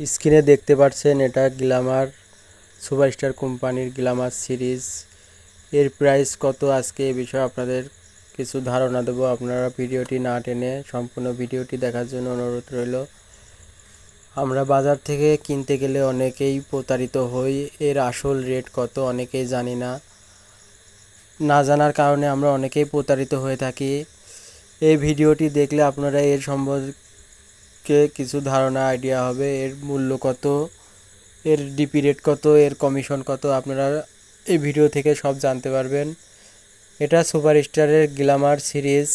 স্ক্রিনে দেখতে পাচ্ছেন এটা গ্ল্যামার সুপারস্টার কোম্পানির গ্ল্যামার সিরিজ। এর প্রাইস কত আজকে এই বিষয়ে আপনাদের কিছু ধারণা দেবো। আপনারা ভিডিওটি না টেনে সম্পূর্ণ ভিডিওটি দেখার জন্য অনুরোধ রইল। আমরা বাজার থেকে কিনতে গেলে অনেকেই প্রতারিত হই। এর আসল রেট কত অনেকেই জানি না। না জানার কারণে আমরা অনেকেই প্রতারিত হয়ে থাকি। এই ভিডিওটি দেখলে আপনারা এর সম্পর্কে কিছু ধারণা আইডিয়া হবে, এর মূল্য কত, এর ডিপি রেট কত, এর কমিশন কত, আপনারা এই ভিডিও থেকে সব জানতে পারবেন। এটা সুপারস্টারের গ্ল্যামার সিরিজ।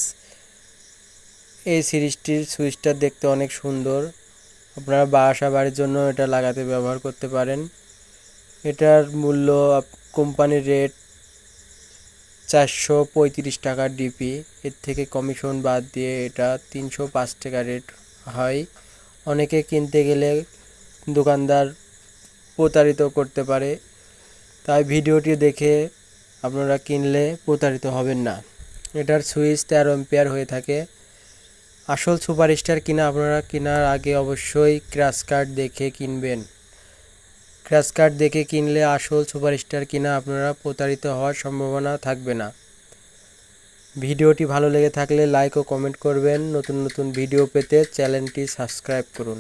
এই সিরিজটির সুইচটা দেখতে অনেক সুন্দর। আপনারা বাসা বাড়ির জন্য এটা লাগাতে ব্যবহার করতে পারেন। এটার মূল্য কোম্পানির রেট চারশো পঁয়ত্রিশ টাকা ডিপি এর থেকে কমিশন বাদ দিয়ে এটা তিনশো পাঁচ টাকা রেট হয়। অনেকে কিনতে গেলে দোকানদার প্রতারিত করতে পারে। তাই ভিডিওটি দেখে আপনারা কিনলে প্রতারিত হবেন না। এটার সুইচ তেরো এম্পিয়ার হয়ে থাকে। আসল সুপারস্টার কিনা আপনারা কেনার আগে অবশ্যই ক্র্যাশ কার্ড দেখে কিনবেন। ক্র্যাশ কার্ড দেখে কিনলে আসল সুপারস্টার কিনা আপনারা প্রতারিত হওয়ার সম্ভাবনা থাকবে না। ভিডিওটি ভালো লেগে থাকলে লাইক ও কমেন্ট করবেন। নতুন নতুন ভিডিও পেতে চ্যানেলটি সাবস্ক্রাইব করুন।